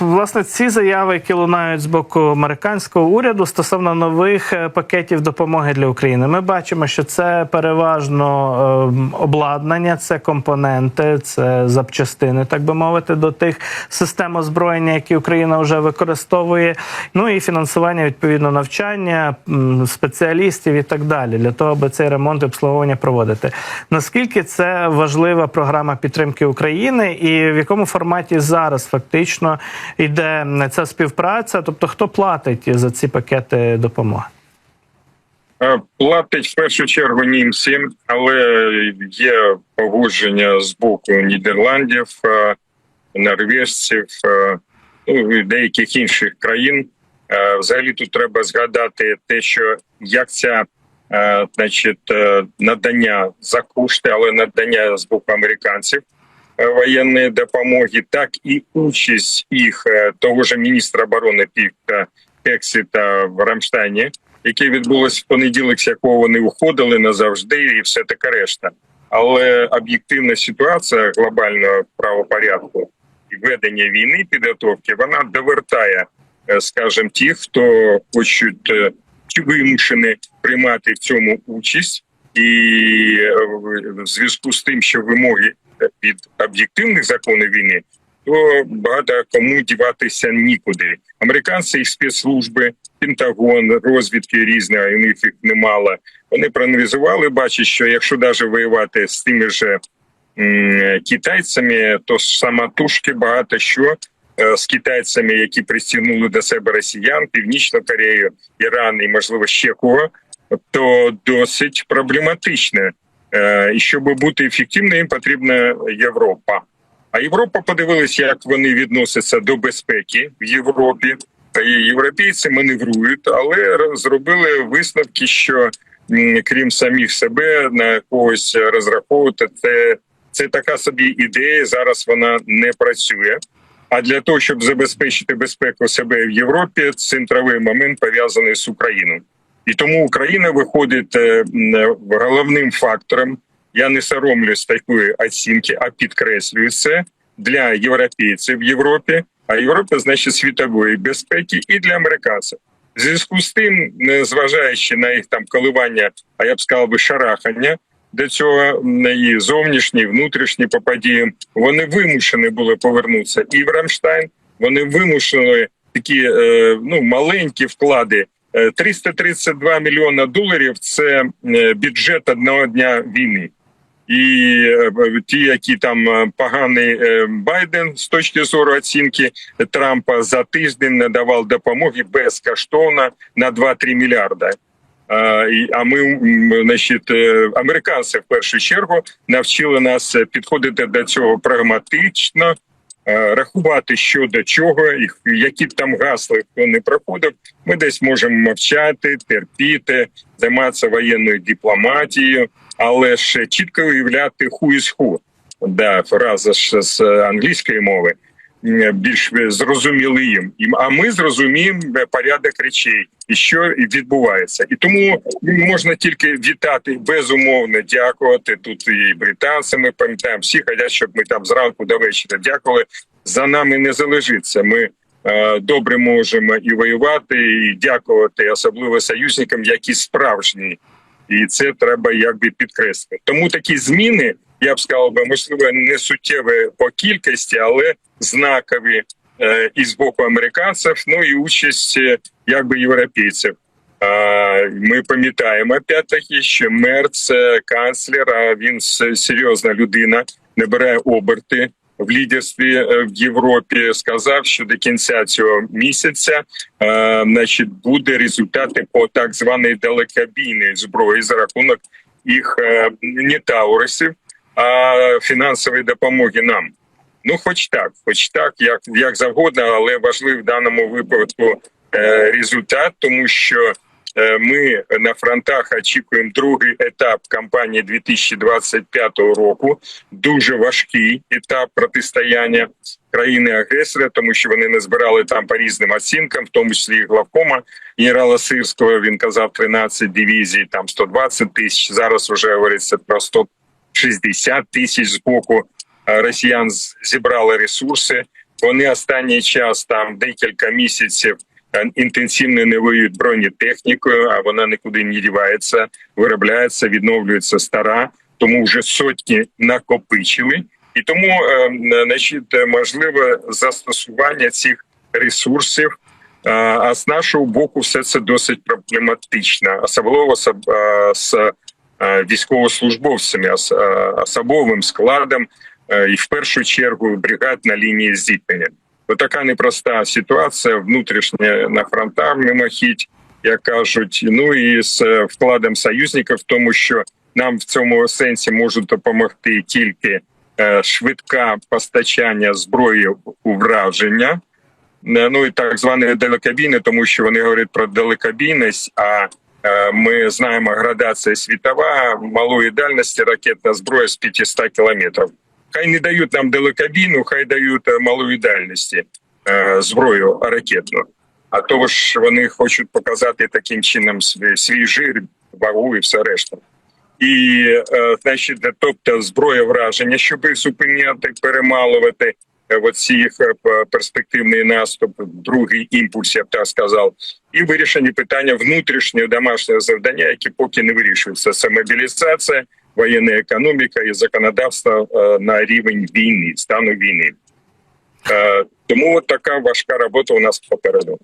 власне ці заяви, які лунають з боку американського уряду стосовно нових е, пакетів допомоги для України. Ми бачимо, що це переважно ем, обладнання, це компоненти, це запчастини, так би мовити, до тих систем озброєння, які Україна вже використовує. Ну і фінансування відповідно навчання спеціалістів і так далі, для того, аби цей ремонт і обслуговування проводити. Наскільки це важлива програма підтримки України, і в якому форматі зараз фактично йде ця співпраця? Тобто, хто платить за ці пакети допомоги? Е, Платить в першу чергу німці, але є погодження з боку Нідерландів, е, норвежців, е, ну деяких інших країн. Взагалі тут треба згадати те, що як ця значить, надання за кошти, але надання з боку американців воєнної допомоги, так і участь їх е, того ж міністра оборони Пікта Пексіта в Рамштайні, яке відбулось в понеділок, з якого вони уходили назавжди, і все таке решта. Але об'єктивна ситуація глобального правопорядку і ведення війни, підготовки, вона довертає, е, скажімо, тих, хто хочуть чи вимушені приймати в цьому участь, і в зв'язку з тим, що вимоги від об'єктивних законів війни, то багато кому діватися нікуди. Американці і спецслужби, Пентагон, розвідки різні, у них їх немало. Вони проаналізували, бачать, що якщо навіть воювати з тими ж китайцями, то самотужки багато що е, з китайцями, які пристігнули до себе росіян, Північну Корею, Іран і можливо ще кого, то досить проблематично. Е, І щоб бути ефективною, їм потрібна Європа. А Європа подивилась, як вони відносяться до безпеки в Європі. І Європейці маневрують, але зробили висновки, що крім самих себе на когось розраховувати, це, це така собі ідея. Зараз вона не працює. А для того, щоб забезпечити безпеку себе в Європі, центровий момент пов'язаний з Україною. І тому Україна виходить е, головним фактором. Я не соромлюсь такої оцінки, а підкреслюю це для європейців в Європі, а Європа значить світової безпеки і для американців. В зв'язку з тим, незважаючи на їх там коливання, а я б сказав би шарахання до цього і зовнішні, і внутрішні по подіям, вони вимушені були повернутися і в Рамштайн. Вони вимушені такі е, ну маленькі вклади. Е, 332 мільйона доларів це е, бюджет одного дня війни. І е, ті, які там е, поганий е, Байден з точки зору оцінки Трампа за тиждень надавав допомоги безкоштовно на 2-3 мільярда. А, ми, значить, е, американці в першу чергу навчили нас е, підходити до цього прагматично, е, рахувати що до чого, і які б там гасли хто не проходив. Ми десь можемо мовчати, терпіти, займатися воєнною дипломатією, але ж чітко уявляти who is who. Да, фраза ж з англійської мови більш зрозуміли їм. А ми зрозуміємо е, порядок речей і що відбувається. І тому можна тільки вітати безумовно, дякувати тут і британцям. Ми пам'ятаємо всі хотять, щоб ми там зранку до вечора дякували. За нами не залежиться. Ми е, добре можемо і воювати, і дякувати, особливо союзникам, які справжні, і це треба якби підкреслити. Тому такі зміни, я б сказав би, можливо, не суттєві по кількості, але знакові е, і з боку американців, ну і участь е, якби європейців. А, Ми пам'ятаємо опять-таки, що Мерц, канцлер, а він серйозна людина, набирає оберти в лідерстві е, в Європі. Сказав, що до кінця цього місяця е, значить, буде результати по так званої далекобійної зброї за рахунок їх е, не таурисів, фінансової допомоги нам. Ну, хоч так, хоч так, як як завгодно, але важливий в даному випадку е, результат, тому що е, ми на фронтах очікуємо другий етап кампанії 2025 року. Дуже важкий етап протистояння країни-агресора, тому що вони не збирали там по різним оцінкам, в тому числі главкома генерала Сирського. Він казав 13 дивізій, там 120 тисяч. Зараз вже говориться про 160 тисяч з боку е, росіян зібрали ресурси. Вони останній час там декілька місяців е, інтенсивно не воюють бронетехнікою, а вона нікуди не дівається, виробляється, відновлюється стара, тому вже сотні накопичили. І тому е, значить, можливе застосування цих ресурсів. А з нашого боку, все це досить проблематично, особливо з, військовослужбовцями, ос- е, особовим складом е, і в першу чергу бригад на лінії зіткнення. Ось така непроста ситуація внутрішня на фронтах мимохідь, як кажуть. Ну і з е, вкладом союзників, тому що нам в цьому сенсі можуть допомогти тільки е, швидке постачання зброї у враження. Е, Ну і так звані далекобійні, тому що вони говорять про далекобійність. А е, ми знаємо, градація світова малої дальності ракетна зброя з 500 кілометрів. Хай не дають нам далекобійну, хай дають е, малої дальності зброю ракетну. А то ж вони хочуть показати таким чином свій, свій жир, вагу і все решта. І значить, тобто зброя враження, щоб зупиняти, перемалувати оці е, перспективний наступ, другий імпульс, я б так сказав, і вирішені питання внутрішнього домашнього завдання, які поки не вирішуються. Це мобілізація, воєнна економіка і законодавство е, на рівень війни, стану війни. Е, Тому така важка робота у нас попереду.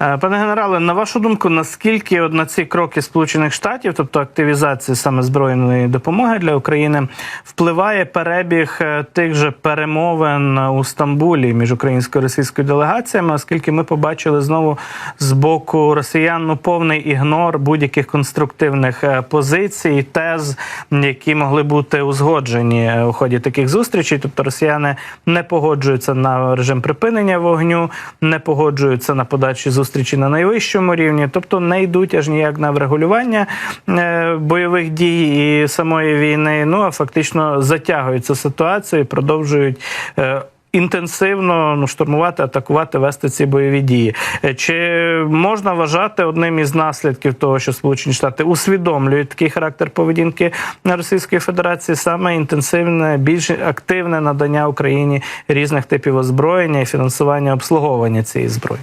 Е, Пане генерале, на вашу думку, наскільки от на ці кроки Сполучених Штатів, тобто активізація саме збройної допомоги для України, впливає перебіг е, тих же перемовин у Стамбулі між українською і російською делегаціями, оскільки ми побачили знову з боку росіян ну, повний ігнор будь-яких конструктивних е, позицій, тез, які могли бути узгоджені у ході таких зустрічей. Тобто росіяни не погоджуються на режим припинення вогню, не погоджуються на подальші зустрічі на найвищому рівні, тобто не йдуть аж ніяк на врегулювання е, бойових дій і самої війни. Ну а фактично затягують цю ситуацію і продовжують. е, Інтенсивно ну, штурмувати, атакувати, вести ці бойові дії. Е, Чи можна вважати одним із наслідків того, що Сполучені Штати усвідомлюють такий характер поведінки Російської Федерації, саме інтенсивне, більш активне надання Україні різних типів озброєння і фінансування обслуговування цієї зброї?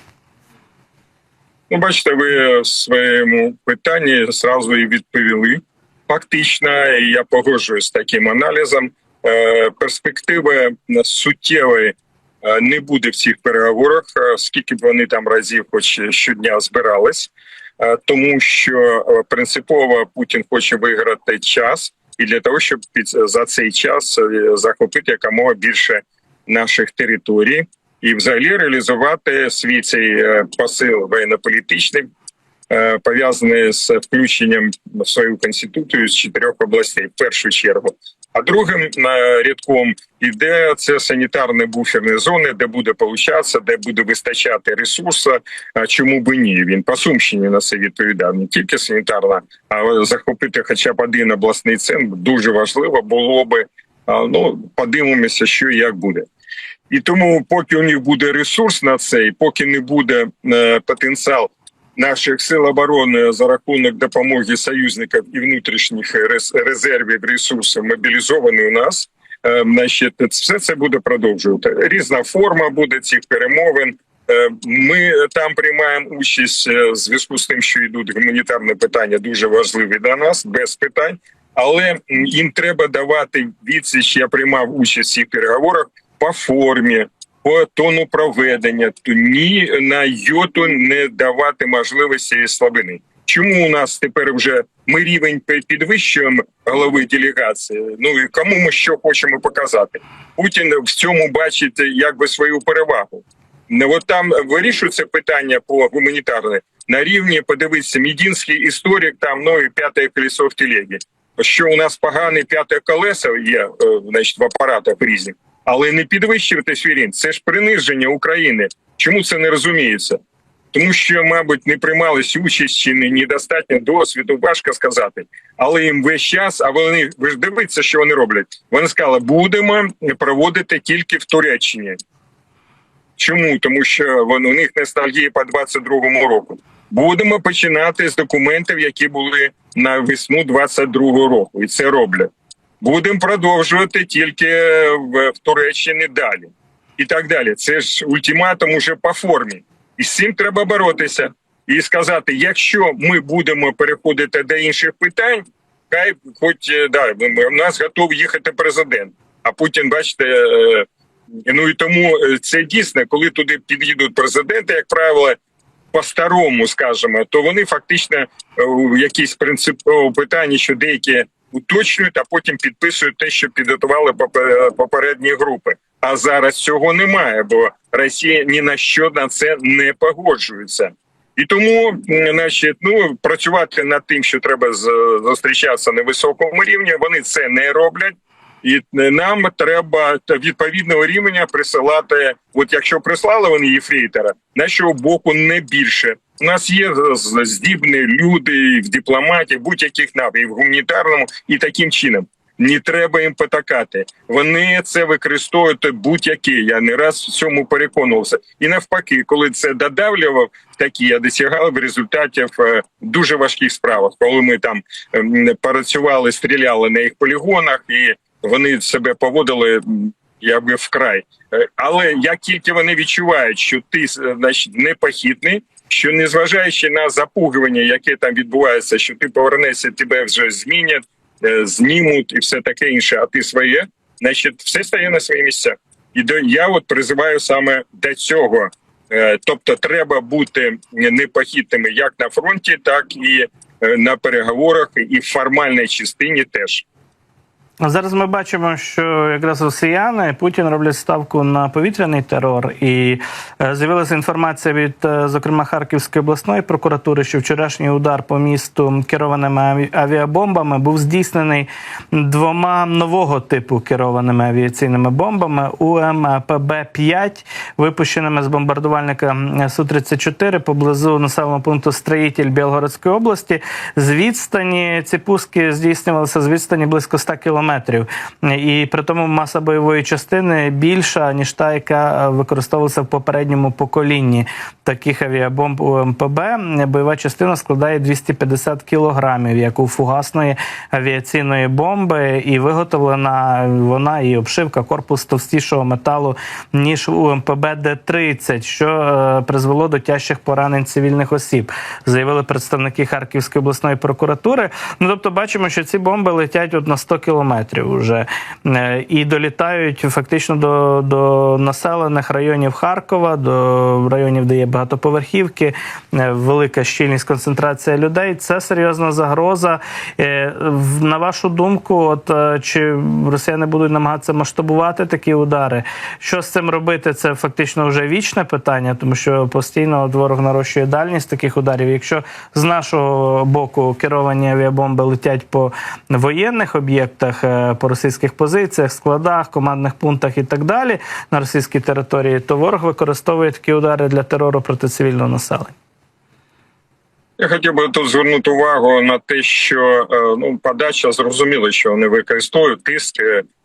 Ну, бачите, ви в своєму питанні зразу і відповіли. Фактично, я погоджуюсь з таким аналізом. Е, Перспективи суттєвої е, не буде в цих переговорах, е, скільки б вони там разів, хоч щодня збирались, Е, тому що е, принципово Путін хоче виграти час, і для того, щоб за цей час е, захопити якомога більше наших територій і взагалі реалізувати свій цей е, посил воєнно-політичний, е, пов'язаний з включенням в свою конституцію з чотирьох областей в першу чергу. А другим е, рядком іде це санітарні буферні зони, де буде получатися, де буде вистачати ресурсу. Чому би ні? Він по Сумщині на це відповідав не тільки санітарна, а захопити хоча б один обласний центр дуже важливо було би. Ну подивимося, що і як буде. І тому, поки у них буде ресурс на це, і поки не буде е, потенціал наших сил оборони за рахунок допомоги союзників і внутрішніх рез- резервів ресурсів мобілізований у нас, е, значить, все це буде продовжувати. Різна форма буде цих перемовин. Е, Ми там приймаємо участь е, в зв'язку з тим, що йдуть гуманітарні питання, дуже важливі для нас, без питань. Але їм треба давати відсіч. Я приймав участь в цих переговорах по формі, по тону проведення. То ні на йоту не давати можливості слабини. Чому у нас тепер вже ми рівень підвищуємо голови делегації? Ну і кому ми що хочемо показати? Путін в цьому бачить якби свою перевагу. Не от там вирішується питання по гуманітарне на рівні. Подивитися, мідінський історик там ну і п'яте колесо в телегі. Що у нас погане п'яте колесо є, е, значить, в апаратах різних, але не підвищувати свій. Це ж приниження України. Чому це не розуміється? Тому що, мабуть, не приймалися участь чи не недостатньо досвіду, важко сказати. Але їм весь час, а вони ви ж дивіться, що вони роблять. Вони сказали, будемо проводити тільки в Туреччині. Чому? Тому що вони, у них ностальгія по 22-му року. Будемо починати з документів, які були на весну 22-го року, і це роблять. Будемо продовжувати тільки в, в Туреччині далі. і так далі. Це ж ультиматум уже по формі, і з цим треба боротися і сказати: якщо ми будемо переходити до інших питань, хай хоч е, да, у нас готовий їхати президент. А Путін, бачите, е, ну і тому е, це дійсно, коли туди під'їдуть президенти, як правило, по-старому, скажімо, то вони фактично у якісь принципові питання, що деякі уточнюють, а потім підписують те, що підготували попе- попередні групи. А зараз цього немає, бо Росія ні на що на це не погоджується. І тому, значить, ну працювати над тим, що треба зустрічатися на високому рівні, вони це не роблять. І нам треба відповідного рівня присилати. От якщо прислали вони єфрейтора, нашого боку не більше. У нас є з- здібні люди в дипломатії, будь-яких і в гуманітарному, і таким чином. Не треба їм потакати. Вони це використовують будь-які. Я не раз в цьому переконувався. І навпаки, коли це додавлював, такі я досягав результатів е, дуже важких справах. Коли ми там ем, працювали, стріляли на їх полігонах, і вони себе поводили м, якби вкрай. Е, Але як тільки вони відчувають, що ти е, значить, непохитний, що незважаючи на запугування, яке там відбувається, що ти повернешся, тебе вже змінять, е, знімуть і все таке інше, а ти своє, значить, все стає на свої місця. І до я от призиваю саме до цього. Е, Тобто, треба бути непохитними як на фронті, так і е, на переговорах, і в формальній частині теж. Зараз ми бачимо, що якраз росіяни Путін роблять ставку на повітряний терор, і е, з'явилася інформація від, е, зокрема, Харківської обласної прокуратури, що вчорашній удар по місту керованими авіабомбами був здійснений двома нового типу керованими авіаційними бомбами УМПБ-5, випущеними з бомбардувальника су 34 поблизу населеного пункту Строїтель Білгородської області. З відстані ці пуски здійснювалися з відстані близько 100 кілометрів. І при тому маса бойової частини більша, ніж та, яка використовувалася в попередньому поколінні таких авіабомб УМПБ. Бойова частина складає 250 кілограмів, як у фугасної авіаційної бомби, і виготовлена вона і обшивка корпус товстішого металу ніж у МПБ Д-30, що е, призвело до тяжчих поранень цивільних осіб, заявили представники Харківської обласної прокуратури. Ну тобто, бачимо, що ці бомби летять от на 100 кілометрів уже е, і долітають фактично до, до населених районів Харкова, до районів, де є багатоповерхівки, е, велика щільність концентрація людей. Це серйозна загроза. Е, На вашу думку, от е, чи росіяни будуть намагатися масштабувати такі удари? Що з цим робити? Це фактично вже вічне питання, тому що постійно ворог нарощує дальність таких ударів. Якщо з нашого боку керовані авіабомби летять по воєнних об'єктах, по російських позиціях, складах, командних пунктах і так далі на російській території, то ворог використовує такі удари для терору проти цивільного населення. Я хотів би тут звернути увагу на те, що е, ну подача зрозуміло, що вони використовують тиск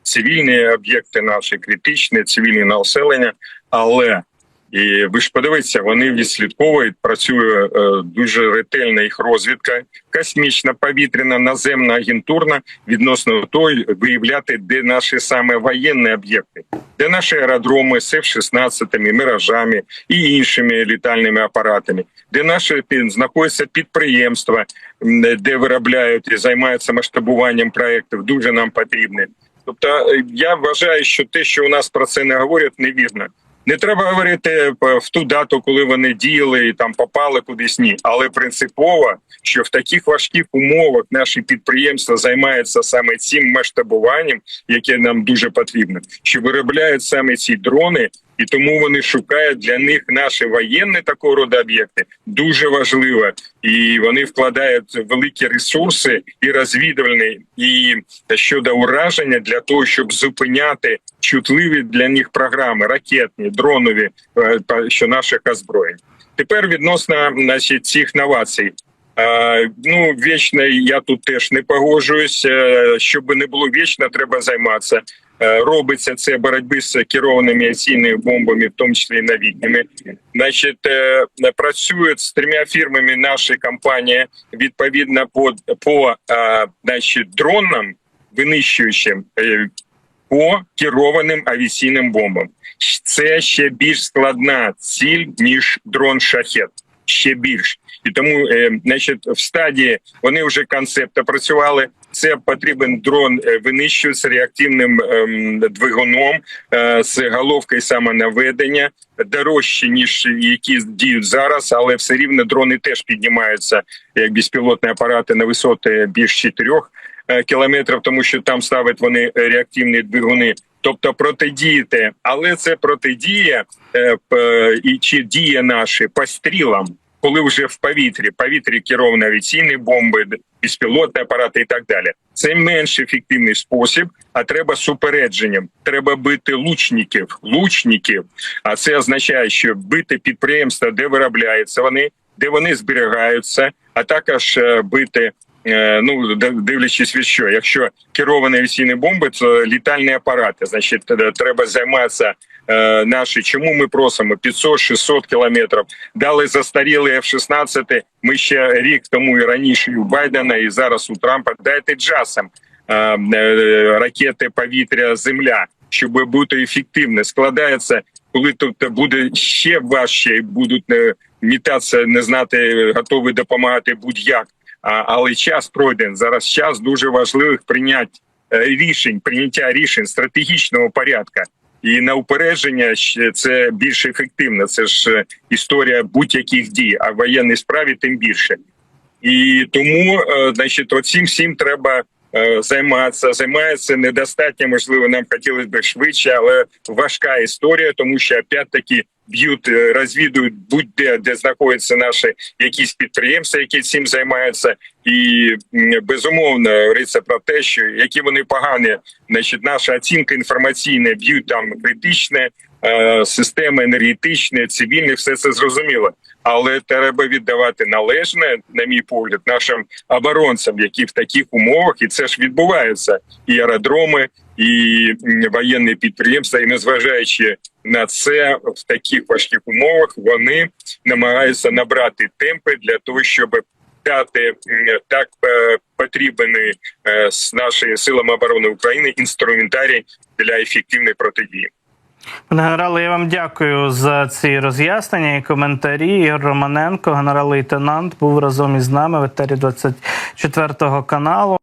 цивільні об'єкти, наші критичні, цивільні населення. Але і ви ж подивіться, вони відслідковують, працює е, дуже ретельна їх розвідка, космічна, повітряна, наземна, агентурна відносно того, виявляти, де наші саме воєнні об'єкти, де наші аеродроми з F-16, міражами і іншими літальними апаратами, де наші знаходяться підприємства, де виробляють і займаються масштабуванням проєктів, дуже нам потрібні. Тобто е, я вважаю, що те, що у нас про це не говорять, невірно. Не треба говорити е, в ту дату, коли вони діяли і там попали кудись ні. Але принципово, що в таких важких умовах наші підприємства займаються саме цим масштабуванням, яке нам дуже потрібно, що виробляють саме ці дрони, і тому вони шукають для них наші воєнні такого роду об'єкти дуже важливо, і вони вкладають великі ресурси і розвідувальні, і щодо ураження для того, щоб зупиняти чутливі для них програми, ракетні, дронові, е, що наших озброєнь. Тепер відносно значить, цих новацій. Ну, вічно я тут теж не погоджуюсь. Е, Щоб не було вічно, треба займатися. Е, Робиться це боротьби з керованими авіаційними бомбами, в тому числі і новітніми. Значить, е, працюють з трьома фірмами наші компанії відповідно по, по значить, дронам, винищуючим. По керованим авіаційним бомбам. Це ще більш складна ціль ніж дрон шахет. Ще більш і тому, е, значить, в стадії вони вже концепт опрацювали. Це потрібен дрон е, винищувач реактивним ем, двигуном е, з головкою самонаведення, дорожче ніж які діють зараз, але все рівно дрони теж піднімаються як безпілотні апарати на висоти більш 4 е, кілометрів, тому що там ставлять вони реактивні двигуни. Тобто протидіяти, але це протидія е, п- і чи дія наші по стрілам, коли вже в повітрі, повітрі керовані авіаційні бомби, безпілотні апарати і так далі. Це менш ефективний спосіб, а треба супередженням. Треба бити лучників, лучників. А це означає, що бити підприємства, де виробляються вони, де вони зберігаються, а також е, бити. Е, Ну, дивлячись від що, якщо керовані авіаційні бомби, це літальні апарати. Значить, треба займатися е, наші. Чому ми просимо 500-600 кілометрів? Дали застаріли F-16, Ми ще рік тому і раніше і у Байдена, і зараз у Трампа. Дайте джасам е, е, ракети повітря, земля, щоб бути ефективним. Складається, коли тут буде ще важче, будуть е, мітатися, не знати, готові допомагати будь-як. Але час пройден. Зараз час дуже важливих прийнять е, рішень, прийняття рішень стратегічного порядка. І на упередження це більш ефективно. Це ж е, історія будь-яких дій, а в воєнній справі тим більше. І тому, е, значить, оцим всім треба займатися. Займається недостатньо, можливо, нам хотілося б швидше, але важка історія, тому що опять-таки б'ють, е, розвідують будь-де, де знаходяться наші якісь підприємства, які цим займаються, і безумовно говориться про те, що які вони погані, значить, наша оцінка інформаційна б'ють там критичне. е, Системи енергетичні, цивільні, все це зрозуміло, але треба віддавати належне, на мій погляд, нашим оборонцям, які в таких умовах, і це ж відбувається, і аеродроми, і воєнні підприємства, і незважаючи на це в таких важких умовах, вони намагаються набрати темпи для того, щоб дати так е, потрібний е, з нашої силами оборони України інструментарій для ефективної протидії. Пане генерале, я вам дякую за ці роз'яснення і коментарі. Ігор Романенко, генерал-лейтенант, був разом із нами в етері 24 каналу.